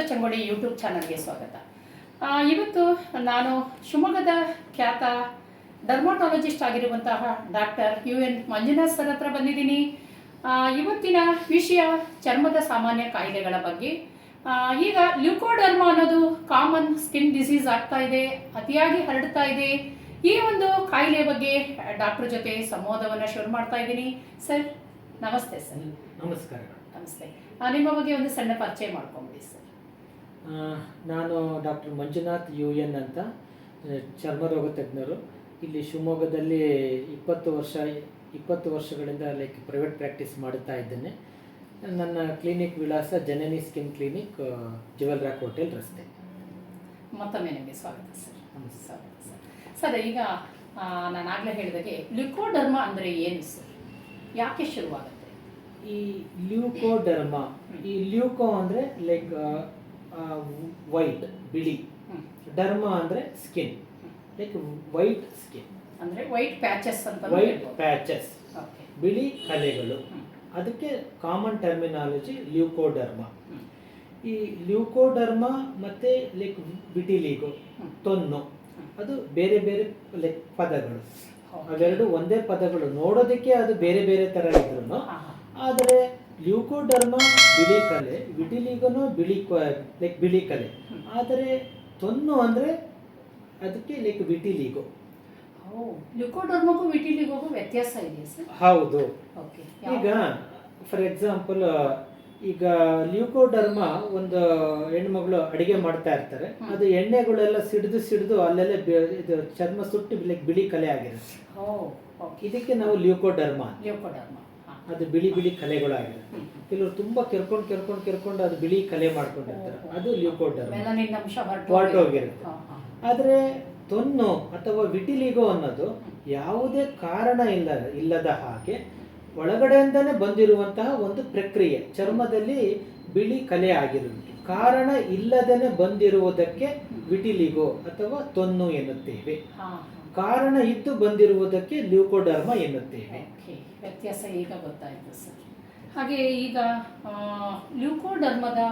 Saroja ಚಂಗೋಡಿ YouTube ಚಾನಲ್ಗೆ ಸ್ವಾಗತ. ಇವತ್ತು ನಾನು ಶಿವಮೊಗ್ಗದ ಖ್ಯಾತ ಡರ್ಮಾಟಾಲಜಿಸ್ಟ್ ಆಗಿರುವಂತಹ doctor U N Manjunath sir ಹತ್ರ ಬಂದಿದ್ದೀನಿ. ಇವತ್ತಿನ ವಿಷಯ ಚರ್ಮದ ಸಾಮಾನ್ಯ ಕಾಯಿಲೆಗಳ ಬಗ್ಗೆ. ಈಗ ಲ್ಯೂಕೋಡರ್ಮಾ ಅನ್ನೋದು ಕಾಮನ್ ಸ್ಕಿನ್ ಡಿಸೀಸ್ ಆಗ್ತಾ ಇದೆ ಅತಿಯಾಗಿ ಹರಡ್ತಾ ಇದೆ. ಈ ಒಂದು ಕಾಯಿಲೆ ಬಗ್ಗೆ ಡಾಕ್ಟರ್ ಜೊತೆ ಸಂವಾದವನ್ನು ಶುರು ಮಾಡ್ತಾ ಇದ್ದೀನಿ. ಸರ್ ನಮಸ್ತೆ ಸರ್. ನಮಸ್ಕಾರ ನಮಸ್ತೆ. ನಿಮ್ಮ ಬಗ್ಗೆ ಒಂದು ಸಣ್ಣ ಪರಿಚಯ ಮಾಡ್ಕೊಂಬಿಡಿ ಸರ್. ನಾನು ಡಾಕ್ಟರ್ ಮಂಜುನಾಥ್ ಯು ಎನ್ ಅಂತ ಚರ್ಮರೋಗ ತಜ್ಞರು. ಇಲ್ಲಿ ಶಿವಮೊಗ್ಗದಲ್ಲಿ ಇಪ್ಪತ್ತು ವರ್ಷ ಇಪ್ಪತ್ತು ವರ್ಷಗಳಿಂದ ಲೈಕ್ ಪ್ರೈವೇಟ್ ಪ್ರಾಕ್ಟೀಸ್ ಮಾಡುತ್ತಾ ಇದ್ದೇನೆ. ನನ್ನ ಕ್ಲಿನಿಕ್ ವಿಳಾಸ Janani Skin Clinic Jewel Rock Hotel ರಸ್ತೆ. ಮತ್ತೊಮ್ಮೆ ನಿಮಗೆ ಸ್ವಾಗತ ಸರ್. ಸ್ವಾಗತ ಸರ್. ಸರ್ ಈಗ ಆ, ನಾನು ಆಗಲೇ ಹೇಳಿದಾಗೆ ಲ್ಯುಕೋಡರ್ಮ ಅಂದರೆ ಏನು ಸರ್? ಯಾಕೆ ಶುರುವಾಗುತ್ತೆ? ಈ ಲ್ಯೂಕೋಡರ್ಮ ಈ ಲ್ಯೂಕೋ ಅಂದರೆ ಲೈಕ್ ವೈಟ್ ಬಿಳಿ. ಡರ್ಮ ಅಂದರೆ ಸ್ಕಿನ್ ಲೈಕ್ ವೈಟ್ ಸ್ಕಿನ್ ಅಂದರೆ ವೈಟ್ ಪ್ಯಾಚಸ್ ಅಂತ ವೈಟ್ ಪ್ಯಾಚಸ್ ಬಿಳಿ ಕಲೆಗಳು. ಅದಕ್ಕೆ ಕಾಮನ್ ಟರ್ಮಿನಾಲಜಿ ಲ್ಯೂಕೋಡರ್ಮ. ಈ ಲ್ಯೂಕೋಡರ್ಮ ಮತ್ತೆ ಲೈಕ್ ಬಿಟಿ ಹ್ಮ್. ತೊನ್ನು ಅದು ಬೇರೆ ಬೇರೆ ಲೈಕ್ ಪದಗಳು. ಅವೆರಡು ಒಂದೇ ಪದಗಳು. ನೋಡೋದಕ್ಕೆ ಅದು ಬೇರೆ ಬೇರೆ ತರ ಇದ್ರು. ಆದರೆ ಲ್ಯೂಕೋಡರ್ಮಾ ಬಿಳಿ ಕಲೆ ವಿಟಿಲಿಗೋನು ಬಿಳಿ ಲೈಕ್ ಬಿಳಿ ಕಲೆ ಆದರೆ ತೊನ್ನು ಅಂದರೆ ಅದಕ್ಕೆ ಲೈಕ್ ವಿಟಿಲಿಗೋ. ಲ್ಯುಕೋಡರ್ಮಗೂ ವಿಟಿಲಿಗೋಗೂ ವ್ಯತ್ಯಾಸ ಇದೆ ಸರ್? ಹೌದು. ಓಕೆ. ಈಗ ಫಾರ್ ಎಕ್ಸಾಂಪಲ್ ಈಗ ಲ್ಯೂಕೋಡರ್ಮ ಒಂದು ಹೆಣ್ಮಗಳು ಅಡಿಗೆ ಮಾಡ್ತಾ ಇರ್ತಾರೆ. ಅದು ಎಣ್ಣೆಗಳೆಲ್ಲ ಸಿಡಿದು ಸಿಡಿದು ಅಲ್ಲೆಲ್ಲ ಇದು ಚರ್ಮ ಸುಟ್ಟು ಬಿಳಿ ಕಲೆ ಆಗಿರುತ್ತೆ. ಇದಕ್ಕೆ ನಾವು ಲ್ಯೂಕೋಡರ್ಮ ಲ್ಯೂಕೋಡರ್ಮ. ಅದು ಬಿಳಿ ಬಿಳಿ ಕಲೆಗಳಾಗಿದೆ. ಕೆಲವರು ತುಂಬಾ ಕೆರ್ಕೊಂಡು ಕೆರ್ಕೊಂಡು ಕೆರ್ಕೊಂಡು ಅದು ಬಿಳಿ ಕಲೆ ಮಾಡ್ಕೊಂಡಿರ್ತಾರೆ. ಅದು ಲ್ಯೂಕೋಡರ್ಮಾ ಮೆಲನಿನ್ ಅಂಶ ಹೊರಟೋಗಿರುತ್ತೆ. ಹಾಂ ಹಾಂ. ಆದರೆ ತೊನ್ನು ಅಥವಾ ವಿಟಿಲಿಗೋ ಅನ್ನೋದು ಯಾವುದೇ ಕಾರಣ ಇಲ್ಲ ಇಲ್ಲದ ಹಾಗೆ ಒಳಗಡೆಯಿಂದನೇ ಬಂದಿರುವಂತಹ ಒಂದು ಪ್ರಕ್ರಿಯೆ. ಚರ್ಮದಲ್ಲಿ ಬಿಳಿ ಕಲೆ ಆಗಿರುವುದು ಕಾರಣ ಇಲ್ಲದೇನೆ ಬಂದಿರುವುದಕ್ಕೆ ವಿಟಿಲಿಗೋ ಅಥವಾ ತೊನ್ನು ಎನ್ನುತ್ತೇವೆ. ಕಾರಣ ಇದ್ದು ಬಂದಿರುವುದಕ್ಕೆ ಲ್ಯೂಕೋಡರ್ಮ ಎನ್ನುತ್ತೇವೆ. ವ್ಯತ್ಯಾಸ ಈಗ ಗೊತ್ತಾಯಿತು ಸರ್. ಹಾಗೆ ಈಗ ಆ, ಲ್ಯೂಕೋಡರ್ಮದ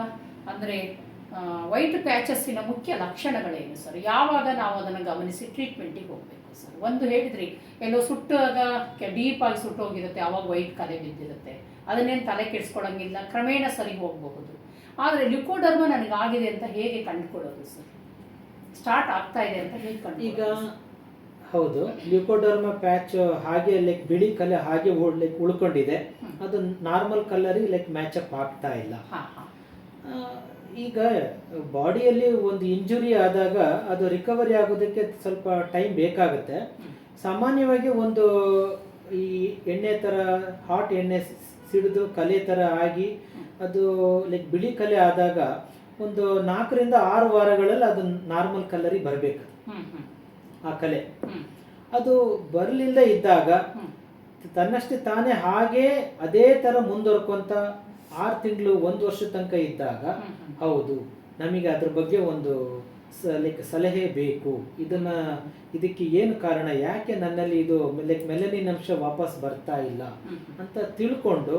ಅಂದರೆ ವೈಟ್ ಪ್ಯಾಚಸ್ಸಿನ ಮುಖ್ಯ ಲಕ್ಷಣಗಳೇನು ಸರ್? ಯಾವಾಗ ನಾವು ಅದನ್ನು ಗಮನಿಸಿ ಟ್ರೀಟ್ಮೆಂಟಿಗೆ ಹೋಗಬೇಕು ಸರ್? ಒಂದು ಹೇಳಿದ್ರಿ ಎಲ್ಲೋ ಸುಟ್ಟಾಗ ಡೀಪ್ ಆಗಿ ಸುಟ್ಟೋಗಿರುತ್ತೆ ಆವಾಗ ವೈಟ್ ಕಲೆ ಬಿದ್ದಿರುತ್ತೆ. ಅದನ್ನೇನು ತಲೆ ಕೆಡಿಸ್ಕೊಳಂಗಿಲ್ಲ ಕ್ರಮೇಣ ಸರಿ ಹೋಗಬಹುದು. ಆದರೆ ನನಗೆ ನನಗಾಗಿದೆ ಅಂತ ಹೇಗೆ ಕಂಡುಕೊಳ್ಳೋದು ಸರ್? ಸ್ಟಾರ್ಟ್ ಆಗ್ತಾ ಇದೆ ಅಂತ ಹೇಗೆ ಈಗ ಕಂಡು ಹೌದು. ಲ್ಯೂಕೋಡರ್ಮ ಪ್ಯಾಚ್ ಹಾಗೆ ಲೈಕ್ ಬಿಳಿ ಕಲೆ ಹಾಗೆ ಲೈಕ್ ಉಳ್ಕೊಂಡಿದೆ. ಅದು ನಾರ್ಮಲ್ ಕಲರಿಗೆ ಲೈಕ್ ಮ್ಯಾಚ್ ಅಪ್ ಆಗ್ತಾ ಇಲ್ಲ. ಈಗ ಬಾಡಿಯಲ್ಲಿ ಒಂದು ಇಂಜುರಿ ಆದಾಗ ಅದು ರಿಕವರಿ ಆಗೋದಕ್ಕೆ ಸ್ವಲ್ಪ ಟೈಮ್ ಬೇಕಾಗುತ್ತೆ. ಸಾಮಾನ್ಯವಾಗಿ ಒಂದು ಈ ಎಣ್ಣೆ ಥರ ಹಾಟ್ ಎಣ್ಣೆ ಸಿಡಿದು ಕಲೆ ಥರ ಆಗಿ ಅದು ಲೈಕ್ ಬಿಳಿ ಕಲೆ ಆದಾಗ ಒಂದು ನಾಲ್ಕರಿಂದ ಆರು ವಾರಗಳಲ್ಲಿ ಅದು ನಾರ್ಮಲ್ ಕಲರಿಗೆ ಬರಬೇಕು. ಆ ಕಲೆ. ಅದು ಬರಲಿಲ್ಲದೆ ಇದ್ದಾಗ ತನ್ನಷ್ಟೇ ತಾನೇ ಹಾಗೆ ಅದೇ ಥರ ಮುಂದುವರ್ಕೊಂತ ಆರು ತಿಂಗಳು ಒಂದು ವರ್ಷ ತನಕ ಇದ್ದಾಗ. ಹೌದು. ನಮಗೆ ಅದ್ರ ಬಗ್ಗೆ ಒಂದು ಲೈಕ್ ಸಲಹೆ ಬೇಕು. ಇದನ್ನ ಇದಕ್ಕೆ ಏನು ಕಾರಣ? ಯಾಕೆ ನನ್ನಲ್ಲಿ ಇದು ಲೈಕ್ ಮೆಲನಿನ್ ಅಂಶ ವಾಪಸ್ ಬರ್ತಾ ಇಲ್ಲ? ಅಂತ ತಿಳ್ಕೊಂಡು.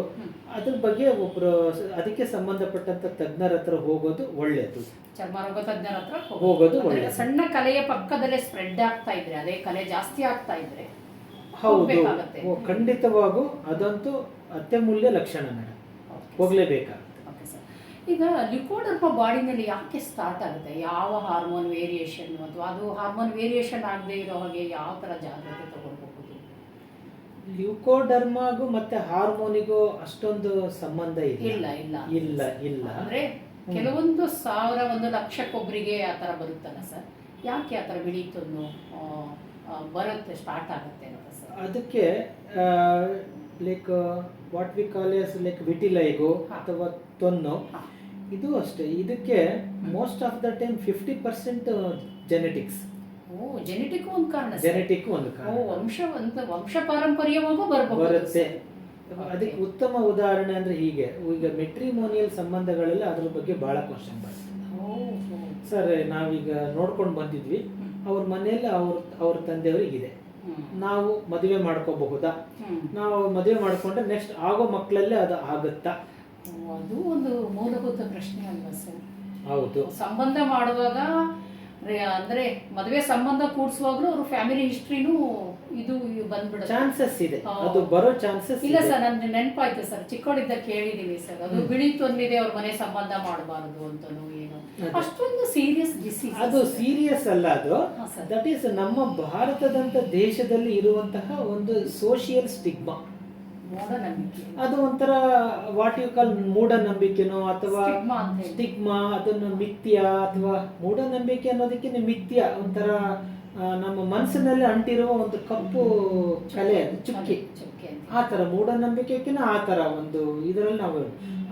ಅದ್ರ ಬಗ್ಗೆ ಒಬ್ರು ಅದಕ್ಕೆ ಸಂಬಂಧಪಟ್ಟಂತ ತಜ್ಞರ ಹತ್ರ ಹೋಗೋದು ಒಳ್ಳೆಯದು ಚರ್ಮರೋಗ ತಜ್ಞರ ಹತ್ರ ಹೋಗೋದು. ಒಳ್ಳೆಯದು. ಸಣ್ಣ ಕಲೆಯ ಪಕ್ಕದಲ್ಲೇ ಸ್ಪ್ರೆಡ್ ಆಗ್ತಾ ಇದ್ರೆ ಅದೇ ಕಲೆ ಜಾಸ್ತಿ ಆಗ್ತಾ ಇದ್ರೆ ಹೌದು. ಖಂಡಿತವಾಗೂ ಅದಂತೂ ಅತ್ಯಮೂಲ್ಯ ಲಕ್ಷಣ ಮೇಡಮ್. ಹೋಗ್ಲೇಬೇಕಾಗುತ್ತೆ. ಈಗ ಲಿಕೋಡರ್ಮ ಬಾಡಿನಲ್ಲಿ ಯಾಕೆ ಸ್ಟಾರ್ಟ್ ಆಗುತ್ತೆ? ಯಾವ ಹಾರ್ಮೋನ್ ವೇರಿಯೇಷನ್ ಅಥವಾ ಅದು ಹಾರ್ಮೋನ್ ವೇರಿಯೇಷನ್ ಆಗದೆ ಇರೋ ಹಾಗೆ ಯಾವ ಥರ ಜಾಗ್ರತೆ ತಗೊಳ್ಬಹುದು? ಲ್ಯೂಕೋಡರ್ಮಾಗೂ ಮತ್ತೆ ಹಾರ್ಮೋನಿಗೂ ಅಷ್ಟೊಂದು ಸಂಬಂಧ ಇಲ್ಲ. ಇಲ್ಲ ಇಲ್ಲ. ಇಲ್ಲ ಇಲ್ಲ. ಅಂದ್ರೆ ಕೆಲವೊಂದು ಸಾವಿರ ಒಂದು ಲಕ್ಷಕ್ಕೊಬ್ಬರಿಗೆ ಆ ಥರ ಬರುತ್ತಲ್ಲ ಸರ್? ಯಾಕೆ ಆ ಥರ ಬೆಳೀತೊಂದು ಬರುತ್ತೆ ಸ್ಟಾರ್ಟ್ ಆಗುತ್ತೆ ಸರ್? ಅದಕ್ಕೆ like what we call as like vitiligo ಅಥವಾ ತೊನ್ನು. ಇದು ಅಷ್ಟೇ. ಇದಕ್ಕೆ most of the time fifty percent genetics O genetic ಒಂದು ಕಾರಣ. ಜೆನೆಟಿಕ್ ಒಂದು ಕಾರಣ. ವಂಶ ವಂಶ ಪಾರಂಪರ್ಯವಾಗೂ ಬರಬಹುದು. ಬರುತ್ತೆ. ಅದಕ್ಕೆ ಉತ್ತಮ ಉದಾಹರಣೆ ಅಂದ್ರೆ ಹೀಗೆ. ಈಗ ಮೆಟ್ರಿಮೋನಿಯಲ್ ಸಂಬಂಧಗಳಲ್ಲಿ ಅದ್ರ ಬಗ್ಗೆ ಬಹಳ ಕ್ವಶನ್ ಬರ್ತದೆ ಸರ್ ನಾವೀಗ ನೋಡ್ಕೊಂಡು ಬಂದಿದ್ವಿ. ಅವ್ರ ಮನೆಯಲ್ಲಿ ಅವ್ರ ಅವ್ರ ಇದೆ ನಾವು ಮದುವೆ ಮಾಡ್ಕೋಬಹುದಾ? ನಾವು ಮದುವೆ ಮಾಡ್ಕೊಂಡ್ರೆ ನೆಕ್ಸ್ಟ್ ಆಗೋ ಮಕ್ಕಳಲ್ಲೇ ಅದು ಆಗುತ್ತಾ? ಅದು ಒಂದು ಮೂಲಭೂತ ಪ್ರಶ್ನೆ ಅಲ್ವಾ ಸರ್? ಹೌದು. ಸಂಬಂಧ ಮಾಡುವಾಗ ಅಂದ್ರೆ ಮದುವೆ ಸಂಬಂಧ ಕೂಡಿಸುವಾಗಲೂ ಅವ್ರ ಫ್ಯಾಮಿಲಿ ಹಿಸ್ಟ್ರಿನೂ ಇದು ಬಂದ್ಬಿಡುತ್ತೆ. ಚಾನ್ಸಸ್ ಇದೆ. ಅದು ಬರೋ ಚಾನ್ಸಸ್ ಇಲ್ಲ ಸರ್ ನನ್ಗೆ ನೆನಪಾಯ್ತು ಸರ್. ಚಿಕ್ಕವಳಿದ್ದ ಕೇಳಿದೀವಿ ಸರ್. ಅದು. ಬಿಳಿ ತೊಂದಿದೆ ಅವ್ರ ಮನೆ ಸಂಬಂಧ ಮಾಡಬಾರದು ಅಂತ ಏನು. ಅಷ್ಟೊಂದು ಸೀರಿಯಸ್ ಡಿಸೀಸ್ ಅದು ಸೀರಿಯಸ್ ಅಲ್ಲ ಅದು. ದಟ್ ಈಸ್ ನಮ್ಮ ಭಾರತದಂತ ದೇಶದಲ್ಲಿ ಇರುವಂತಹ ಒಂದು ಸೋಷಿಯಲ್ ಸ್ಟಿಗ್ಮಾ ಅದು ಒಂಥರ ವಾಟ್ ಯು ಕಾಲ್ ಮೂಢನಂಬಿಕೆನೋ ಅಥವಾ. ಸ್ಟಿಗ್ಮಾ ಅದನ್ನು ಮಿಥ್ಯ ಅಥವಾ ಮೂಢನಂಬಿಕೆ ಅನ್ನೋದಕ್ಕೆ ಮಿಥ್ಯ ಒಂಥರ ನಮ್ಮ ಮನಸ್ಸಿನಲ್ಲಿ ಅಂಟಿರುವ ಒಂದು ಕಪ್ಪು ಕಲೆ ಅದು ಚುಕ್ಕಿ. ಆ ಥರ ಮೂಢನಂಬಿಕೆಕಿನ ಆ ಥರ ಒಂದು ಇದರಲ್ಲಿ ನಾವು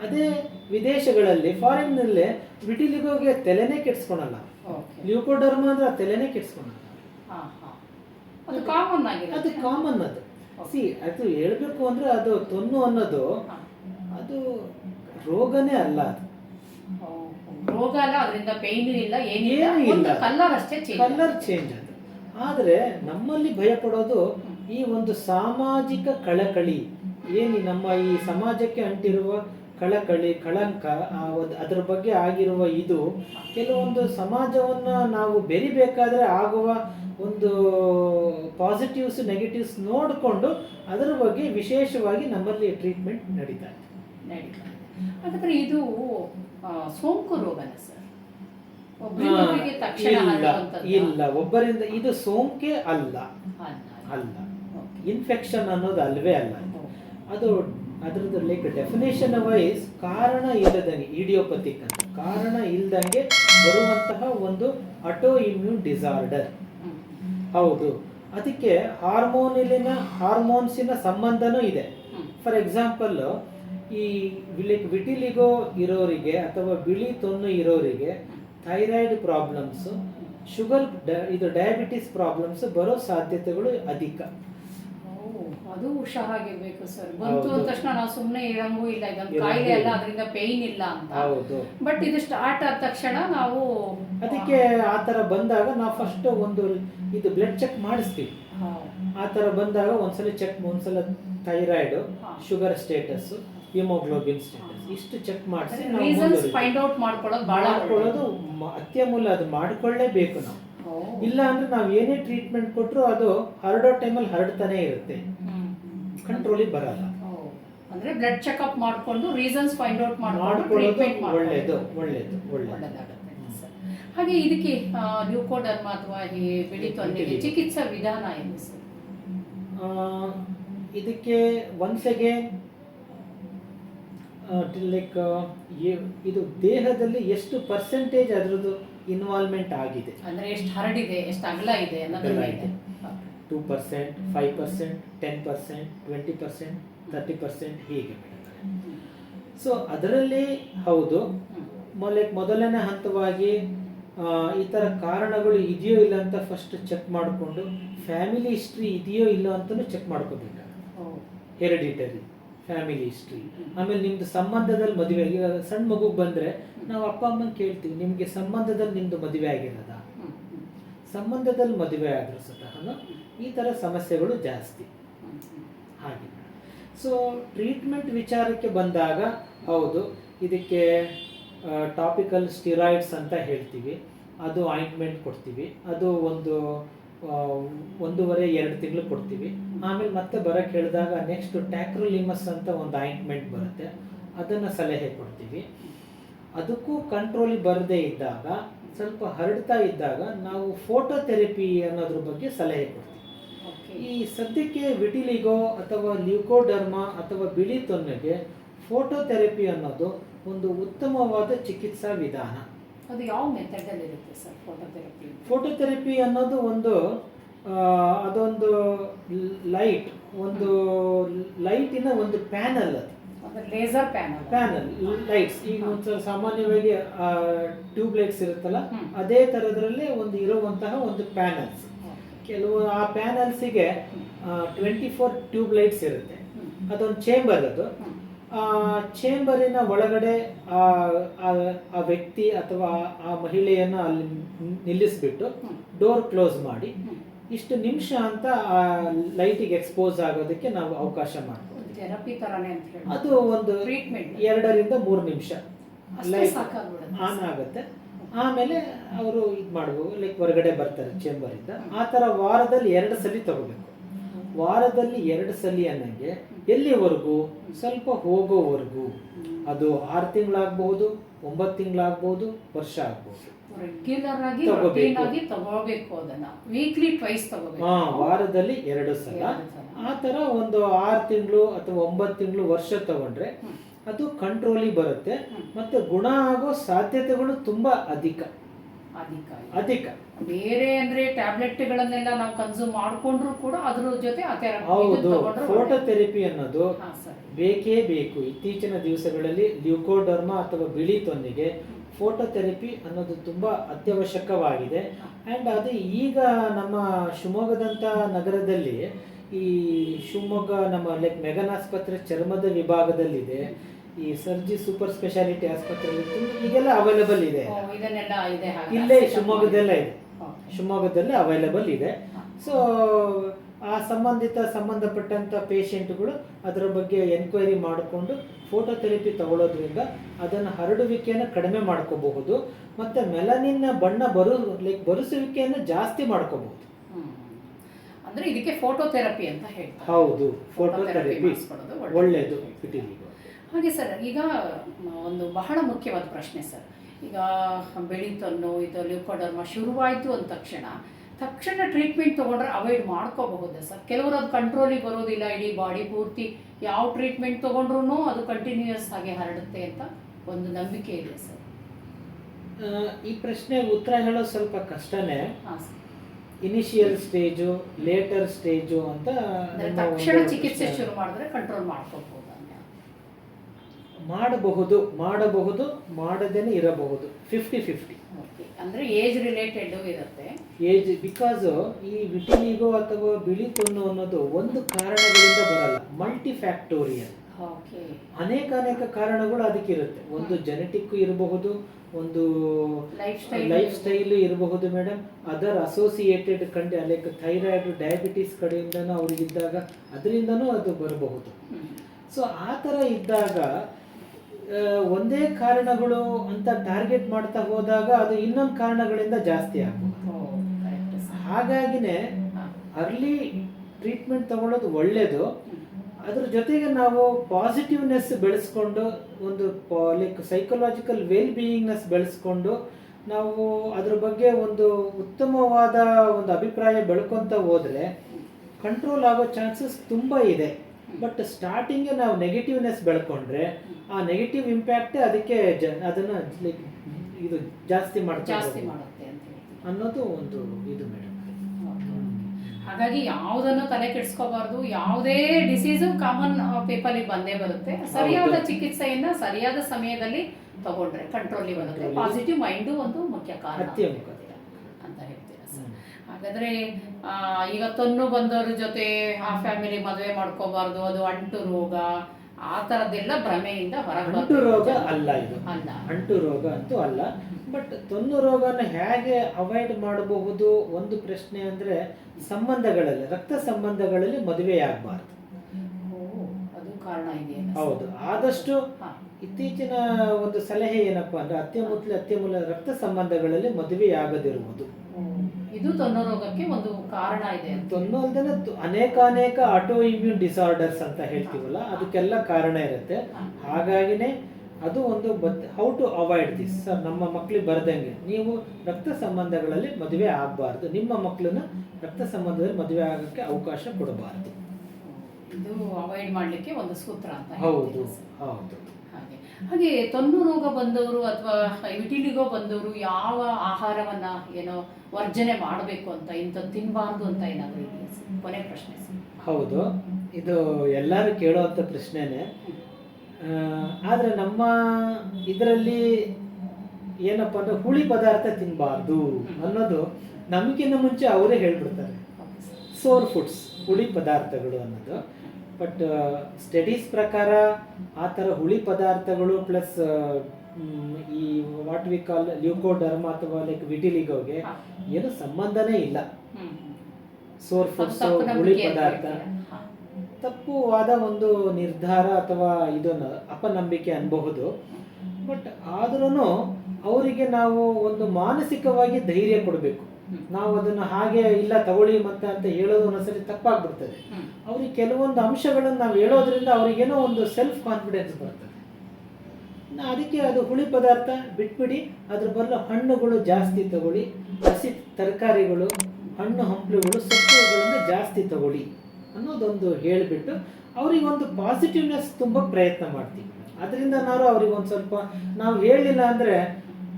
ಅದೇ ವಿದೇಶಗಳಲ್ಲಿ ಫಾರಿನ್ನಲ್ಲೇ ವಿಟಿಲಿಗೋಗೆ ತಲೆನೇ ಕೆಡ್ಸ್ಕೊಳಲ್ಲ. ಲ್ಯೂಕೋಡರ್ಮ ಅಂದ್ರೆ ತಲೆನೇ ಕೆಡ್ಸ್ಕೊಳಲ್ಲ. ಹಾ ಹಾ ಅದು ಕಾಮನ್ ಅದು ಕಾಮನ್ ಅದು. ಸಿ ಅದು ಹೇಳ್ಬೇಕು ಅಂದ್ರೆ ಅದು ತೊನ್ನು ಅನ್ನೋದು ಅದು ರೋಗನೇ ಅಲ್ಲ ಅದು. ರೋಗ ಅಲ್ಲ ಅದರಿಂದ ಪೇನ್ ಇಲ್ಲ ಏನಿಲ್ಲ. ಏನೂ ಇಲ್ಲ. ಒಂದು ಕಲ್ಲರ್ ಅಷ್ಟೇ ಚೇಂಜ್ ಕಲರ್ ಚೇಂಜ್ ಅದು. ಆದರೆ ನಮ್ಮಲ್ಲಿ ಭಯ ಪಡೋದು ಈ ಒಂದು ಸಾಮಾಜಿಕ ಕಳಕಳಿ. ಏನು ನಮ್ಮ ಈ ಸಮಾಜಕ್ಕೆ ಅಂಟಿರುವ ಕಳಕಳಿ ಕಳಂಕ ಅದ್ರ ಬಗ್ಗೆ ಆಗಿರುವ ಇದು ಕೆಲವೊಂದು ಸಮಾಜವನ್ನು ನಾವು ಬೆರಿಬೇಕಾದ್ರೆ ಆಗುವ ಒಂದು ಪಾಸಿಟಿವ್ಸ್ ನೆಗೆಟಿವ್ಸ್ ನೋಡಿಕೊಂಡು ಅದರ ಬಗ್ಗೆ ವಿಶೇಷವಾಗಿ ನಮ್ಮಲ್ಲಿ ಟ್ರೀಟ್ಮೆಂಟ್ ನಡೀತಾ ಇದೆ. ನಡೀತಾ. ಹಾಗಾದ್ರೆ ಇದು ಸೋಂಕು ರೋಗನ ಸರ್? ಇಲ್ಲ ಇಲ್ಲ. ಒಬ್ಬರಿಂದ ಇದು ಸೋಂಕೆ ಅಲ್ಲ. ಅಲ್ಲ. ಇನ್ಫೆಕ್ಷನ್ ಅನ್ನೋದು ಅಲ್ವೇ ಅಲ್ಲ. ಅದು ಅದ್ರದ್ದು ಲೈಕ್ ಡೆಫಿನೇಷನ್ ವೈಸ್ ಕಾರಣ ಇಲ್ಲದಂಗೆ ಇಡಿಯೋಪತಿಕ್ ಅಂತ. ಕಾರಣ ಇಲ್ದಂಗೆ ಬರುವಂತಹ ಒಂದು ಅಟೋ ಇಮ್ಯೂನ್ ಡಿಸಾರ್ಡರ್. ಹೌದು. ಅದಕ್ಕೆ ಹಾರ್ಮೋನಿಲಿನ ಹಾರ್ಮೋನ್ಸಿನ ಸಂಬಂಧನೂ ಇದೆ. ಫಾರ್ ಎಕ್ಸಾಂಪಲ್ ಈ ವಿಟಿಲಿಗೋ ಇರೋರಿಗೆ ಅಥವಾ ಬಿಳಿ ತೊನ್ನು ಇರೋರಿಗೆ ಥೈರಾಯ್ಡ್ ಪ್ರಾಬ್ಲಮ್ಸ್ ಶುಗರ್ ಇದು ಡಯಾಬಿಟಿಸ್ ಪ್ರಾಬ್ಲಮ್ಸ್ ಬರೋ ಸಾಧ್ಯತೆಗಳು ಅಧಿಕ. ಅದು ಹುಷಾರಾಗಿರ್ಬೇಕು ಸರ್. ಬಂತು. ಅಂದ ತಕ್ಷಣ ನಾವು ಸುಮ್ಮನೆ ಇರಂಗೂ ಇಲ್ಲ ಇದೊಂದು ಕಾಯಿಲೆ ಅಲ್ಲ. ಅದರಿಂದ ಪೇಯ್ನ್ ಇಲ್ಲ ಅಂತ. ಹೌದು. ಬಟ್ ಇದು ಸ್ಟಾರ್ಟ್ ಆದ ತಕ್ಷಣ ನಾವು ಅದಕ್ಕೆ ಆ ಥರ ಬಂದಾಗ ನಾವು ಫಸ್ಟ್ ಒಂದು ಇದು ಬ್ಲಡ್ ಚೆಕ್ ಮಾಡಿಸ್ತೀವಿ. ಆ ಥರ ಬಂದಾಗ ಒಂದ್ಸಲ ಚೆಕ್ ಒಂದ್ಸಲ thyroid sugar status haemoglobin status ಇಷ್ಟು ಚೆಕ್ ಮಾಡಿಸಿ ರೀಸನ್ಸ್ ಫೈಂಡ್ ಔಟ್ ಮಾಡ್ಕೊಳ್ಳೋದು ಬಹಳ ಮಾಡ್ಕೊಳ್ಳೋದು ಅತ್ಯಮೂಲ್ಯ ಅದು ಮಾಡ್ಕೊಳ್ಳೇಬೇಕು ನಾವು. ಇಲ್ಲ ಅಂದ್ರೆ ನಾವು ಏನೇ ಟ್ರೀಟ್ಮೆಂಟ್ ಕೊಟ್ಟರು ಅದು ಹರಡೋ ಟೈಮಲ್ಲಿ ಹರಡ್ತಾನೆ ಇರುತ್ತೆ. ಕಂಟ್ರೋಲಿಗೆ ಬರಲ್ಲ. ಅಂದ್ರೆ ಬ್ಲಡ್ ಚೆಕ್ಅಪ್ ಮಾಡ್ಕೊಂಡು ರೀಸನ್ಸ್ ಫೈಂಡ್ ಔಟ್ ಮಾಡ್ಕೊಂಡು ಒಳ್ಳೇದು ಒಳ್ಳೇದು ಒಳ್ಳೇದು. ಹಾಗೆ ಇದಕ್ಕೆ ನ್ಯೂಕೋಡರ್ಮ ಅಥವಾ ಬಿಳಿ ತೊಂದರೆಗೆ. ಚಿಕಿತ್ಸಾ ವಿಧಾನ ಏನು ಸರ್? ಇದಕ್ಕೆ ಒನ್ಸ್ ಅಗೇನ್ ಲೈಕ್ ಇದು ದೇಹದಲ್ಲಿ ಎಷ್ಟು ಪರ್ಸೆಂಟೇಜ್ ಅದರದ್ದು ಇನ್ವಾಲ್ವ್ಮೆಂಟ್ ಆಗಿದೆ? ಅಂದ್ರೆ ಎಷ್ಟು ಹರಡಿದೆ ಎಷ್ಟು ಅಗಲ ಇದೆ ಇದೆ. Two percent five percent ten percent twenty percent thirty percent ಹೀಗೆ ಸೊ ಅದರಲ್ಲಿ ಹೌದು. ಲೈಕ್ ಮೊದಲನೇ ಹಂತವಾಗಿ ಈ ಥರ ಕಾರಣಗಳು ಇದೆಯೋ ಇಲ್ಲ ಅಂತ ಫಸ್ಟ್ ಚೆಕ್ ಮಾಡಿಕೊಂಡು ಫ್ಯಾಮಿಲಿ ಹಿಸ್ಟ್ರಿ ಇದೆಯೋ ಇಲ್ಲ ಅಂತಲೂ ಚೆಕ್ ಮಾಡ್ಕೋಬೇಕು ಹೆರಿಡಿಟರಿ ಫ್ಯಾಮಿಲಿ ಹಿಸ್ಟ್ರಿ ಆಮೇಲೆ ನಿಮ್ದು ಸಂಬಂಧದಲ್ಲಿ ಮದುವೆ ಆಗಿ ಸಣ್ಣ ಮಗುಗೆ ಬಂದರೆ ನಾವು ಅಪ್ಪ ಅಮ್ಮನ ಕೇಳ್ತೀವಿ ನಿಮಗೆ ಸಂಬಂಧದಲ್ಲಿ ನಿಮ್ಮದು ಮದುವೆ ಆಗಿರೋದ? ಸಂಬಂಧದಲ್ಲಿ ಮದುವೆ ಆದರೂ ಸಹ ಈ ಥರ ಸಮಸ್ಯೆಗಳು ಜಾಸ್ತಿ. ಹಾಗೆ. ಸೊ ಟ್ರೀಟ್ಮೆಂಟ್ ವಿಚಾರಕ್ಕೆ ಬಂದಾಗ ಹೌದು ಇದಕ್ಕೆ ಟಾಪಿಕಲ್ ಸ್ಟಿರಾಯ್ಡ್ಸ್ ಅಂತ ಹೇಳ್ತೀವಿ. ಅದು ಆಯಿಂಟ್ಮೆಂಟ್ ಕೊಡ್ತೀವಿ. ಅದು ಒಂದು ಒಂದೂವರೆ ಎರಡು ತಿಂಗಳು ಕೊಡ್ತೀವಿ. ಆಮೇಲೆ ಮತ್ತೆ ಬರೋಕ್ಕೆ ಹೇಳಿದಾಗ ನೆಕ್ಸ್ಟ್ ಟ್ಯಾಕ್ರೋಲಿಮಸ್ ಅಂತ ಒಂದು ಆಯಿಂಟ್ಮೆಂಟ್ ಬರುತ್ತೆ. ಅದನ್ನು ಸಲಹೆ ಕೊಡ್ತೀವಿ. ಅದಕ್ಕೂ ಕಂಟ್ರೋಲಿಗೆ ಬರದೇ ಇದ್ದಾಗ ಸ್ವಲ್ಪ ಹರಡ್ತಾ ಇದ್ದಾಗ ನಾವು ಫೋಟೋಥೆರಪಿ ಅನ್ನೋದ್ರ ಬಗ್ಗೆ ಸಲಹೆ ಕೊಡ್ತೀವಿ. ಈ ಸದ್ಯಕ್ಕೆ ವಿಟಿಲಿಗೋ ಅಥವಾ ಲ್ಯೂಕೋಡರ್ಮಾ ಅಥವಾ ಬಿಳಿ ತೊನ್ನೆಗೆ ಫೋಟೋಥೆರಪಿ ಅನ್ನೋದು ಒಂದು ಉತ್ತಮವಾದ ಚಿಕಿತ್ಸಾ ವಿಧಾನ. ಅದು ಯಾವ ಮೆಥಡ್ ಅಲ್ಲಿ ಇರುತ್ತೆ ಸರ್ ಫೋಟೋಥೆರಪಿ ಫೋಟೋಥೆರಪಿ ಅನ್ನೋದು ಒಂದು ಅದೊಂದು ಲೈಟ್ ಒಂದು ಲೈಟಿನ ಒಂದು ಪ್ಯಾನಲ್ ಅದು. ಲೇಸರ್ ಪ್ಯಾನಲ್ ಪ್ಯಾನಲ್ ಲೈಟ್ಸ್ ಈಗ ಒಂದ್ಸಲ ಸಾಮಾನ್ಯವಾಗಿ ಟ್ಯೂಬ್ ಲೈಟ್ಸ್ ಇರುತ್ತಲ್ಲ ಅದೇ ತರದ್ರಲ್ಲಿ ಒಂದು ಇರುವಂತಹ ಒಂದು ಪ್ಯಾನಲ್ಸ್ ಕೆಲವು ಆ ಪ್ಯಾನಲ್ಸಿಗೆ ಟ್ವೆಂಟಿ ಫೋರ್ ಟ್ಯೂಬ್ ಲೈಟ್ಸ್ ಇರುತ್ತೆ. ಅದೊಂದು ಚೇಂಬರ್ ಅದು. ಚೇಂಬರಿನ ಒಳಗಡೆ ಆ ವ್ಯಕ್ತಿ ಅಥವಾ ಆ- ಮಹಿಳೆಯನ್ನ ಅಲ್ಲಿ ನಿಲ್ಲಿಸ್ಬಿಟ್ಟು ಡೋರ್ ಕ್ಲೋಸ್ ಮಾಡಿ ಇಷ್ಟು ನಿಮಿಷ ಅಂತ ಆ ಲೈಟಿಗೆ ಎಕ್ಸ್ಪೋಸ್ ಆಗೋದಕ್ಕೆ ನಾವು ಅವಕಾಶ ಹೇಳಿ ಅದು ಒಂದು ಟ್ರೀಟ್ಮೆಂಟ್ ಎರಡರಿಂದ ಮೂರು ನಿಮಿಷ. ಆನ್ ಆಗುತ್ತೆ. ಆಮೇಲೆ ಅವರು ಇದು ಮಾಡ್ಬೋದು ಲೈಕ್ ಹೊರಗಡೆ ಬರ್ತಾರೆ ಚೇಂಬರಿಂದ ಆ ಥರ ವಾರದಲ್ಲಿ ಎರಡು ಸಲ ತಗೋಬೇಕು. ವಾರದಲ್ಲಿ ಎರಡು ಸಲ ಅನ್ನಂಗೆ ಎಲ್ಲಿವರೆಗೂ? ಸ್ವಲ್ಪ ಹೋಗೋವರೆಗೂ. ಅದು ಆರು ತಿಂಗಳಾಗಬಹುದು ಒಂಬತ್ತು ತಿಂಗಳಾಗಬಹುದು ವರ್ಷ ಆಗ್ಬಹುದು ರೆಗ್ಯುಲರ್ ಆಗಿ ತಗೋಬೇಕು. ಆಗಿ ತಗೋಬೇಕು ಅದನ್ನ. ವೀಕ್ಲಿ ಟ್ವೈಸ್ ತಗೋಬೇಕು. ಹಾ ವಾರದಲ್ಲಿ ಎರಡು ಸಲ. ಆ ಥರ ಒಂದು ಆರು ತಿಂಗಳು ಅಥವಾ ಒಂಬತ್ತು ತಿಂಗಳು ವರ್ಷ ತಗೊಂಡ್ರೆ ಅದು ಕಂಟ್ರೋಲಿಗೆ ಬರುತ್ತೆ. ಮತ್ತೆ ಗುಣ ಆಗೋ ಸಾಧ್ಯತೆಗಳು ತುಂಬಾ ಅಧಿಕ. ಅಧಿಕ. ಅಧಿಕ. ಬೇರೆ ಅಂದ್ರೆ ಟ್ಯಾಬ್ಲೆಟ್ಗಳನ್ನೆಲ್ಲ ನಾವು ಕನ್ಸ್ಯೂಮ್ ಮಾಡ್ಕೊಂಡ್ರು ಕೂಡ ಅದ್ರ ಜೊತೆ ಆ ಹೌದು ಫೋಟೋ ಥೆರಪಿ ಅನ್ನೋದು ಬೇಕೇ ಬೇಕು. ಇತ್ತೀಚಿನ ದಿವಸಗಳಲ್ಲಿ ಲ್ಯೂಕೋಡರ್ಮ ಅಥವಾ ಬಿಳಿ ಫೋಟೋ ಥೆರಪಿ ಅನ್ನೋದು ತುಂಬಾ ಅತ್ಯವಶ್ಯಕವಾಗಿದೆ. ಅಂಡ್ ಅದು ಈಗ ನಮ್ಮ ಶಿವಮೊಗ್ಗದಂತ ನಗರದಲ್ಲಿ ಈ ಶಿವಮೊಗ್ಗ ನಮ್ಮ ಲೈಕ್ ಮೆಗನ್ ಆಸ್ಪತ್ರೆ ಚರ್ಮದ ವಿಭಾಗದಲ್ಲಿದೆ. ಈ ಸರ್ಜಿ ಸೂಪರ್ ಸ್ಪೆಷಾಲಿಟಿ ಆಸ್ಪತ್ರೆ ಈಗೆಲ್ಲ ಅವೈಲಬಲ್ ಇದೆ. ಇಲ್ಲೇ ಶಿವಮೊಗ್ಗದಲ್ಲೇ ಇದೆ. ಶಿವಮೊಗ್ಗದಲ್ಲಿ ಅವೈಲಬಲ್ ಇದೆ. ಸೊ ಆ ಸಂಬಂಧಿತ ಸಂಬಂಧಪಟ್ಟಂಥ ಪೇಷಂಟ್ಗಳು ಅದರ ಬಗ್ಗೆ ಎನ್ಕ್ವೈರಿ ಮಾಡಿಕೊಂಡು ಫೋಟೋ ಥೆರಪಿ ತಗೊಳ್ಳೋದ್ರಿಂದ ಅದನ್ನು ಹರಡುವಿಕೆಯನ್ನು ಕಡಿಮೆ ಮಾಡ್ಕೋಬಹುದು. ಮತ್ತು ಮೆಲನಿನ ಬಣ್ಣ ಬರು ಲೈಕ್ ಬರುಸುವಿಕೆಯನ್ನು ಜಾಸ್ತಿ ಮಾಡ್ಕೋಬಹುದು. ಅಂದ್ರೆ ಇದಕ್ಕೆ ಫೋಟೋಥೆರಪಿ ಅಂತ ಹೇಳ್ತಾರೆ. ಹೌದು ಫೋಟೋ ಥೆರಪಿ. ಒಳ್ಳೆಯದು ಹಾಗೆ ಸರ್ ಈಗ ಒಂದು ಬಹಳ ಮುಖ್ಯವಾದ ಪ್ರಶ್ನೆ ಸರ್. ಈಗ ಬೆಳೀತನ್ನು ಇದು ಲ್ಯೂಕೋಡರ್ಮ ಶುರುವಾಯಿತು ಅಂದ ತಕ್ಷಣ. ತಕ್ಷಣ ಟ್ರೀಟ್ಮೆಂಟ್ ತೊಗೊಂಡ್ರೆ ಅವಾಯ್ಡ್ ಮಾಡ್ಕೋಬಹುದಾ ಸರ್? ಕೆಲವರು ಅದು ಕಂಟ್ರೋಲಿಗೆ ಬರೋದಿಲ್ಲ ಇಡೀ ಬಾಡಿ ಪೂರ್ತಿ ಯಾವ ಟ್ರೀಟ್ಮೆಂಟ್ ತೊಗೊಂಡ್ರು ಅದು ಕಂಟಿನ್ಯೂಯಸ್ ಆಗಿ ಹರಡುತ್ತೆ ಅಂತ ಒಂದು ನಂಬಿಕೆ ಇದೆ ಸರ್. ಈ ಪ್ರಶ್ನೆ ಉತ್ತರ ಹೇಳೋದು ಸ್ವಲ್ಪ ಕಷ್ಟನೇ. ಇನಿಷಿಯಲ್ ಸ್ಟೇಜು ಲೇಟರ್ ಸ್ಟೇಜು ಅಂತ ತಕ್ಷಣ ಚಿಕಿತ್ಸೆ ಶುರು ಮಾಡಿದ್ರೆ ಕಂಟ್ರೋಲ್ ಮಾಡ್ಕೋಬಹುದು ಮಾಡಬಹುದು ಮಾಡಬಹುದು ಮಾಡದೇನೆ ಇರಬಹುದು. ಫಿಫ್ಟಿ ಫಿಫ್ಟಿ ಅಂದ್ರೆ ಏಜ್ ರಿಲೇಟೆಡ್ ಇರುತ್ತೆ. ಏಜ್ ಬಿಕಾಸ್ ಈ ವಿಟಿಲಿಗೋ ಅಥವಾ ಬಿಳಿ ತೊನ್ನು ಅನ್ನೋದು ಒಂದು ಕಾರಣಗಳಿಂದ ಬರಲ್ಲ. ಮಲ್ಟಿ ಫ್ಯಾಕ್ಟೋರಿಯಲ್ ಅನೇಕ ಅನೇಕ ಕಾರಣಗಳು ಅದಕ್ಕಿರುತ್ತೆ. ಒಂದು ಜೆನೆಟಿಕ್ ಇರಬಹುದು ಒಂದು ಲೈಫ್ ಸ್ಟೈಲ್ ಇರಬಹುದು. ಮೇಡಮ್ ಅದರ್ ಅಸೋಸಿಯೇಟೆಡ್ ಕಂಡೆ ಲೈಕ್ ಥೈರಾಯ್ಡ್ ಡಯಾಬಿಟಿಸ್ ಕಡೆಯಿಂದನೂ ಅವ್ರಿಗಿದ್ದಾಗ ಅದರಿಂದನೂ ಅದು ಬರಬಹುದು. ಸೊ ಆ ಥರ ಇದ್ದಾಗ ಒಂದೇ ಕಾರಣಗಳು ಅಂತ ಟಾರ್ಗೆಟ್ ಮಾಡ್ತಾ ಹೋದಾಗ ಅದು ಇನ್ನೊಂದು ಕಾರಣಗಳಿಂದ ಜಾಸ್ತಿ ಆಗುತ್ತೆ ಹಾಗಾಗಿನೇ ಅರ್ಲಿ ಟ್ರೀಟ್ಮೆಂಟ್ ತಗೊಳ್ಳೋದು ಒಳ್ಳೆಯದು ಅದ್ರ ಜೊತೆಗೆ ನಾವು ಪಾಸಿಟಿವ್ನೆಸ್ ಬೆಳೆಸ್ಕೊಂಡು ಒಂದು ಲೈಕ್ ಸೈಕಲಾಜಿಕಲ್ ವೆಲ್ ಬೀಯಿಂಗ್ನೆಸ್ ಬೆಳೆಸ್ಕೊಂಡು ನಾವು ಅದ್ರ ಬಗ್ಗೆ ಒಂದು ಉತ್ತಮವಾದ ಒಂದು ಅಭಿಪ್ರಾಯ ಬೆಳ್ಕೊತ ಹೋದ್ರೆ ಕಂಟ್ರೋಲ್ ಆಗೋ ಚಾನ್ಸಸ್ ತುಂಬ ಇದೆ. ಬಟ್ ಸ್ಟಾರ್ಟಿಂಗ್ ನಾವು ನೆಗೆಟಿವ್ನೆಸ್ ಬೆಳ್ಕೊಂಡ್ರೆ ಆ ನೆಗೆಟಿವ್ ಇಂಪ್ಯಾಕ್ಟ್ ಅದಕ್ಕೆ ಜ ಅದನ್ನ ಲೈಕ್ ಇದು ಜಾಸ್ತಿ ಮಾಡುತ್ತೆ ಅಂತ ಅನ್ನೋದು ಒಂದು ಇದು ಮೇಡಮ್. ಹಾಗಾಗಿ ಯಾವುದನ್ನು ತಲೆ ಕೆಡಿಸ್ಕೋಬಾರ್ದು ಯಾವುದೇ ಡಿಸೀಸು ಕಾಮನ್ ಪೀಪಲಿಗೆ ಬಂದೇ ಬರುತ್ತೆ. ಸರಿಯಾದ ಚಿಕಿತ್ಸೆಯಿಂದ ಚಿಕಿತ್ಸೆಯನ್ನ ಸರಿಯಾದ ಸಮಯದಲ್ಲಿ ತಗೊಂಡ್ರೆ ಕಂಟ್ರೋಲಿಗೆ ಬರುತ್ತೆ. ಪಾಸಿಟಿವ್ ಮೈಂಡು ಒಂದು ಮುಖ್ಯ ಕಾರಣ ಅಂತ. ಹೇಳ್ತೀರಾ ಅಂತ ಹೇಳ್ತೀರಾ ಸರ್. ಹಾಗಾದ್ರೆ ಈಗ ತನ್ನು ಬಂದವ್ರ ಜೊತೆ ಆ ಫ್ಯಾಮಿಲಿ ಮದುವೆ ಮಾಡ್ಕೋಬಾರ್ದು ಅದು ಅಂಟು ರೋಗ ಆ ತರದೆಲ್ಲ ಭ್ರಮೆಯಿಂದ ಹೊರಗೆ ಅಂಟು ರೋಗ ಅಲ್ಲ ಇದು. ಅಲ್ಲ. ಅಂಟು ರೋಗ ಅಂತೂ ಅಲ್ಲ. ಬಟ್ ತೊನ್ನು ರೋಗನ ಹೇಗೆ ಅವಾಯ್ಡ್ ಮಾಡಬಹುದು ಒಂದು ಪ್ರಶ್ನೆ ಅಂದ್ರೆ ಸಂಬಂಧಗಳಲ್ಲಿ ರಕ್ತ ಸಂಬಂಧಗಳಲ್ಲಿ ಮದುವೆ ಆಗಬಾರ್ದು. ಓ, ಅದು ಕಾರಣ ಹೌದು. ಆದಷ್ಟು ಇತ್ತೀಚಿನ ಒಂದು ಸಲಹೆ ಏನಪ್ಪಾ ಅಂದ್ರೆ ಅತ್ಯಮೂಲ ಅತ್ಯಮೂಲ ರಕ್ತ ಸಂಬಂಧಗಳಲ್ಲಿ ಮದುವೆಯಾಗದಿರುವುದು. ಓ, ಇದು ತೊನ್ನು ರೋಗಕ್ಕೆ ಒಂದು ಕಾರಣ ಇದೆ ತೊನ್ನು ಅಲ್ದೇನೆ ಅನೇಕ ಅನೇಕ ಆಟೋ ಇಮ್ಯೂನ್ ಡಿಸಾರ್ಡರ್ಸ್ ಅಂತ ಹೇಳ್ತೀವಲ್ಲ ಅದಕ್ಕೆಲ್ಲ ಕಾರಣ ಇರುತ್ತೆ. ಹಾಗಾಗಿನೇ ಅದು ಒಂದು but how to avoid this sir ನಮ್ಮ ಮಕ್ಳಿಗೆ ಬರ್ದಂಗೆ ನೀವು ರಕ್ತ ಸಂಬಂಧಗಳಲ್ಲಿ ಮದುವೆ ಆಗಬಾರ್ದು. ನಿಮ್ಮ ಮಕ್ಕಳನ್ನ ರಕ್ತ ಸಂಬಂಧದಲ್ಲಿ ಮದುವೆ ಆಗೋಕ್ಕೆ ಅವಕಾಶ ಕೊಡಬಾರ್ದು. ಇದು ಅವಾಯ್ಡ್ ಮಾಡಲಿಕ್ಕೆ ಒಂದು ಸೂತ್ರ ಅಂತ ಹೌದು ಹೌದು. ಹಾಗೆ ತೊನ್ನು ರೋಗ ಬಂದವರು ಅಥವಾ ವಿಟಿಲಿಗೋ ಬಂದವರು ಯಾವ ಆಹಾರವನ್ನ ಏನೋ ವರ್ಜನೆ ಮಾಡಬೇಕು ಅಂತ ಇಂಥದ್ದು ತಿನ್ನಬಾರ್ದು ಅಂತ ಏನಾದರೂ ಇದೆಯಾ? ಕೊನೆ ಪ್ರಶ್ನೆ. ಹೌದು. ಇದು ಎಲ್ಲರೂ ಕೇಳುವಂಥ ಪ್ರಶ್ನೆನೇ. ಆದ್ರೆ ನಮ್ಮ ಇದರಲ್ಲಿ ಏನಪ್ಪ ಅಂದ್ರೆ ಹುಳಿ ಪದಾರ್ಥ ತಿನ್ನಬಾರ್ದು ಅನ್ನೋದು ನಮಗಿನ್ನ ಮುಂಚೆ ಅವರೇ ಹೇಳ್ಬಿಡ್ತಾರೆ. ಸೋರ್ ಫುಡ್ಸ್ ಹುಳಿ ಪದಾರ್ಥಗಳು ಅನ್ನೋದು. ಬಟ್ ಸ್ಟಡೀಸ್ ಪ್ರಕಾರ ಆ ಥರ ಹುಳಿ ಪದಾರ್ಥಗಳು ಪ್ಲಸ್ ಈ ವಾಟ್ ವಿ ಕಾಲ್ ಲ್ಯೂಕೋಡರ್ಮ ಅಥವಾ ಲೈಕ್ ವಿಟಿಲಿಗೋಗೆ. ಏನು ಸಂಬಂಧನೇ ಇಲ್ಲ. ಸೋರ್ ಫುಡ್ಸ್ ಹುಳಿ ಪದಾರ್ಥ ತಪ್ಪು ಆದ ತಪ್ಪುವಾದ ಒಂದು ನಿರ್ಧಾರ ಅಥವಾ ಇದನ್ನು ಅಪನಂಬಿಕೆ ಅನ್ಬಹುದು ಬಟ್ ಆದ್ರೂ ಅವರಿಗೆ ನಾವು ಒಂದು ಮಾನಸಿಕವಾಗಿ ಧೈರ್ಯ ಕೊಡಬೇಕು. ನಾವು ಅದನ್ನು ಹಾಗೆ ಇಲ್ಲ ತಗೊಳ್ಳಿ ಮತ್ತೆ ಅಂತ ಹೇಳೋದು ಒಂದೊಂದ್ಸರಿ ತಪ್ಪಾಗ್ಬಿಡ್ತದೆ. ಅವ್ರಿಗೆ ಕೆಲವೊಂದು ಅಂಶಗಳನ್ನು ನಾವು ಹೇಳೋದ್ರಿಂದ ಅವ್ರಿಗೇನೋ ಒಂದು ಸೆಲ್ಫ್ ಕಾನ್ಫಿಡೆನ್ಸ್ ಬರ್ತದೆ. ಅದಕ್ಕೆ ಅದು ಹುಳಿ ಪದಾರ್ಥ ಬಿಟ್ಬಿಡಿ ಅದ್ರ ಬದಲು ಹಣ್ಣುಗಳು ಜಾಸ್ತಿ ತಗೊಳ್ಳಿ ಹಸಿ ತರಕಾರಿಗಳು ಹಣ್ಣು ಹಂಪಲುಗಳು ಸೊಪ್ಪುಗಳನ್ನು ಜಾಸ್ತಿ ತಗೊಳ್ಳಿ ಅನ್ನೋದೊಂದು ಹೇಳಿಬಿಟ್ಟು ಅವರಿಗೊಂದು ಪಾಸಿಟಿವ್ನೆಸ್ ತುಂಬ ಪ್ರಯತ್ನ ಮಾಡ್ತೀವಿ. ಅದರಿಂದ ನಾವು ಅವ್ರಿಗೆ ಒಂದು ಸ್ವಲ್ಪ ನಾವು ಹೇಳಿಲ್ಲ ಅಂದರೆ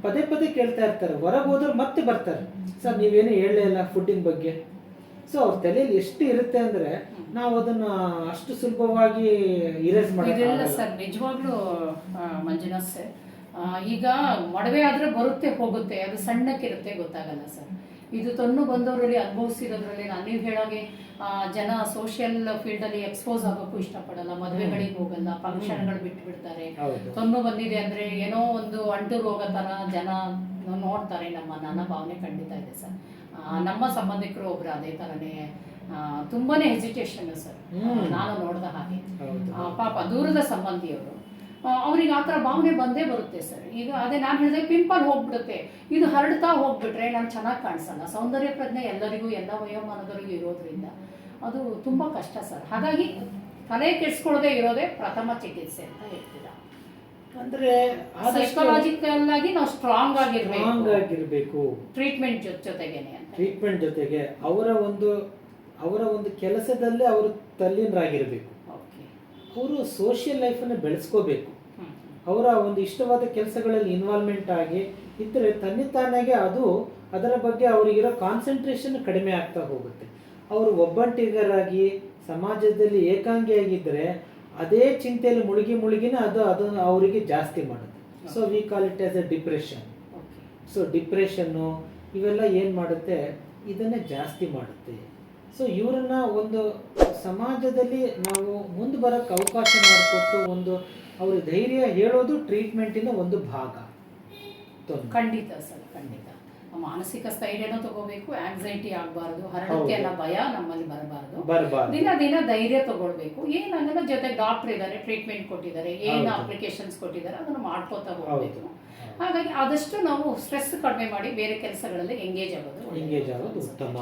ಪದೇ ಪದೇ ಕೇಳ್ತಾ ಇರ್ತಾರೆ. ಹೊರಗೆ ಹೋದ್ರೆ ಮತ್ತೆ ಬರ್ತಾರೆ. ಸರ್ ನೀವೇನು ಹೇಳಲೇ ಇಲ್ಲ ಫುಡ್ಡಿನ ಬಗ್ಗೆ. ಸೊ ಅವ್ರ ತಲೆಯಲ್ಲಿ ಎಷ್ಟು ಇರುತ್ತೆ ಅಂದ್ರೆ ನಾವು ಅದನ್ನ ಅಷ್ಟು ಸುಲಭವಾಗಿ ಇರೇಸ್ ಇದೆಲ್ಲ ಮಾಡಿ ಸರ್ ನಿಜವಾಗ್ಲೂ ಮಂಜುನಾಥ್ ಸರ್. ಈಗ ಮೊಡವೆ ಆದ್ರೆ ಬರುತ್ತೆ ಹೋಗುತ್ತೆ. ಅದು ಸಣ್ಣಕ್ಕಿರುತ್ತೆ ಗೊತ್ತಾಗಲ್ಲ ಸರ್. ಇದು ತೊನ್ನು ಬಂದವರಲ್ಲಿ ಅನುಭವಿಸಿರೋದ್ರಲ್ಲಿ ನಾನು ನೀವು ಹೇಳಾಗೆ ಜನ ಸೋಷಿಯಲ್ ಫೀಲ್ಡಲ್ಲಿ ಎಕ್ಸ್ಪೋಸ್ ಆಗೋಕ್ಕೂ ಇಷ್ಟಪಡಲ್ಲ. ಮದುವೆಗಳಿಗೆ ಹೋಗಲ್ಲ ಫಂಕ್ಷನ್ಗಳು ಬಿಟ್ಟು ಬಿಡ್ತಾರೆ ತೊನ್ನು ಬಂದಿದೆ ಅಂದ್ರೆ ಏನೋ ಒಂದು ಅಂಟು ರೋಗ ತರ ಜನ ನೋಡ್ತಾರೆ ನಮ್ಮ ನನ್ನ ಭಾವನೆ ಖಂಡಿತ ಇದೆ ಸರ್. ನಮ್ಮ ಸಂಬಂಧಿಕರು ಒಬ್ರು ಅದೇ ತರನೇ ತುಂಬಾನೇ ಹೆಸಿಟೇಷನ್ ಸರ್. ನಾನು ನೋಡ್ದ ಹಾಗೆ. ಪಾಪ ದೂರದ ಸಂಬಂಧಿಯವರು. ಅವ್ರಿಗೆ ಆ ಥರ ಭಾವನೆ ಬಂದೇ ಬರುತ್ತೆ ಸರ್. ಈಗ ಅದೇ ನಾನು ಹೇಳಿದೆ ಪಿಂಪಲ್ ಹೋಗ್ಬಿಡುತ್ತೆ. ಇದು ಹರಡ್ತಾ ಹೋಗ್ಬಿಟ್ರೆ ನಾನು ಚೆನ್ನಾಗಿ ಕಾಣಿಸಲ್ಲ. ಸೌಂದರ್ಯ ಪ್ರಜ್ಞೆ ಎಲ್ಲರಿಗೂ ಎಲ್ಲ ವಯೋಮಾನದವರಿಗೂ ಇರೋದ್ರಿಂದ ಅದು ತುಂಬ ಕಷ್ಟ ಸರ್. ಹಾಗಾಗಿ ತಲೆ ಕೆಡಿಸ್ಕೊಳ್ಳದೆ ಇರೋದೇ ಪ್ರಥಮ ಚಿಕಿತ್ಸೆ ಅಂತ ಹೇಳ್ತೀರ. ಅಂದ್ರೆ ಸೈಕಲಾಜಿಕಲ್ ಆಗಿ ನಾವು ಸ್ಟ್ರಾಂಗ್ ಸ್ಟ್ರಾಂಗ್ ಆಗಿರ್ಬೇಕು. ಆಗಿರ್ಬೇಕು ಟ್ರೀಟ್ಮೆಂಟ್ ಜೊತೆಗೇನೆ ಟ್ರೀಟ್ಮೆಂಟ್ ಜೊತೆಗೆ ಅವರ ಒಂದು ಅವರ ಒಂದು ಕೆಲಸದಲ್ಲೇ ಅವರು ತಲ್ಲೀನರಾಗಿರ್ಬೇಕು. ಅವರು ಸೋಷಿಯಲ್ ಲೈಫನ್ನು ಬೆಳೆಸ್ಕೋಬೇಕು. ಅವರ ಒಂದು ಇಷ್ಟವಾದ ಕೆಲಸಗಳಲ್ಲಿ ಇನ್ವಾಲ್ವ್ಮೆಂಟ್ ಆಗಿ ಇದ್ದರೆ ತನ್ನಿತಾನಾಗೆ ಅದು ಅದರ ಬಗ್ಗೆ ಅವರಿಗಿರೋ ಕಾನ್ಸಂಟ್ರೇಷನ್ ಕಡಿಮೆ ಆಗ್ತಾ ಹೋಗುತ್ತೆ. ಅವರು ಒಬ್ಬಂಟಿಗರಾಗಿ ಸಮಾಜದಲ್ಲಿ ಏಕಾಂಗಿಯಾಗಿದ್ದರೆ ಅದೇ ಚಿಂತೆಯಲ್ಲಿ ಮುಳುಗಿ ಮುಳುಗಿನ ಅದು ಅದನ್ನು ಅವರಿಗೆ ಜಾಸ್ತಿ ಮಾಡುತ್ತೆ. So we call it as a depression so depression ಇವೆಲ್ಲ ಏನು ಮಾಡುತ್ತೆ? ಇದನ್ನೇ ಜಾಸ್ತಿ ಮಾಡುತ್ತೆ. ಸೊ ಇವರನ್ನ ಒಂದು ಸಮಾಜದಲ್ಲಿ ನಾವು ಮುಂದೆ ಬರೋಕ್ಕೆ ಅವಕಾಶ ಮಾಡಿಕೊಟ್ಟು ಒಂದು ಅವ್ರ ಧೈರ್ಯ ಹೇಳೋದು ಟ್ರೀಟ್ಮೆಂಟಿನ ಒಂದು ಭಾಗ. ಖಂಡಿತ ಸರ್ ಖಂಡಿತ. ಮಾನಸಿಕ ಸ್ಥೈರ್ಯನೂ ತಗೋಬೇಕು ಆಂಗ್ಸೈಟಿ ಆಗಬಾರ್ದು ಹರಡಕ್ಕೆ ಎಲ್ಲ ಭಯ ನಮ್ಮಲ್ಲಿ ಬರಬಾರ್ದು. ಬರಬಾರ್ದು. ದಿನ ದಿನ ಧೈರ್ಯ ತಗೊಳ್ಬೇಕು. ಏನಾಗಲ್ಲ ಜೊತೆ ಡಾಕ್ಟರ್ ಇದ್ದಾರೆ ಟ್ರೀಟ್ಮೆಂಟ್ ಕೊಟ್ಟಿದ್ದಾರೆ ಏನು. ಅಪ್ಲಿಕೇಶನ್ಸ್ ಕೊಟ್ಟಿದ್ದಾರೆ ಅದನ್ನು ಮಾಡ್ಕೋತಾ ಹೋಗ್ಬೇಕು. ಹಾಗಾಗಿ ಆದಷ್ಟು ನಾವು ಸ್ಟ್ರೆಸ್ ಕಡಿಮೆ ಮಾಡಿ ಬೇರೆ ಕೆಲಸಗಳಲ್ಲಿ ಎಂಗೇಜ್ ಆಗೋದು ಎಂಗೇಜ್ ಆಗೋದು ಉತ್ತಮ.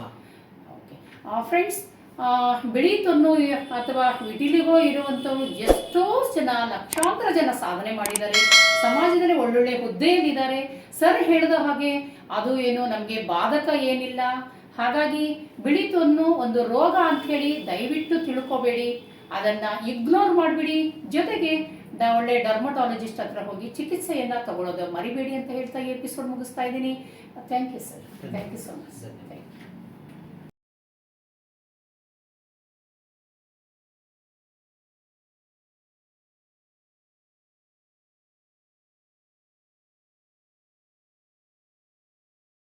ಫ್ರೆಂಡ್ಸ್ ಬಿಳಿ ತೊನ್ನು ಅಥವಾ ವಿಟಿಲಿಗೋ ಇರುವಂಥವ್ರು ಎಷ್ಟೋ ಜನ ಲಕ್ಷಾಂತರ ಜನ ಸಾಧನೆ ಮಾಡಿದ್ದಾರೆ. ಸಮಾಜದಲ್ಲಿ ಒಳ್ಳೊಳ್ಳೆ ಹುದ್ದೆಯಲ್ಲಿದ್ದಾರೆ. ಸರ್ ಹೇಳಿದ ಹಾಗೆ ಅದು ಏನು ನಮಗೆ ಬಾಧಕ ಏನಿಲ್ಲ. ಹಾಗಾಗಿ ಬಿಳಿ ತೊನ್ನು ಒಂದು ರೋಗ ಅಂಥೇಳಿ ದಯವಿಟ್ಟು ತಿಳ್ಕೊಬೇಡಿ. ಅದನ್ನು ಇಗ್ನೋರ್ ಮಾಡಿಬಿಡಿ. ಜೊತೆಗೆ ಒಳ್ಳೆ ಡರ್ಮಟಾಲಜಿಸ್ಟ್ ಹತ್ರ ಹೋಗಿ ಚಿಕಿತ್ಸೆಯನ್ನು ತಗೊಳ್ಳೋದು ಮರಿಬೇಡಿ ಅಂತ ಹೇಳ್ತಾ ಈ ಎಪಿಸೋಡ್ ಮುಗಿಸ್ತಾ ಇದ್ದೀನಿ. Thank you sir thank you so much sir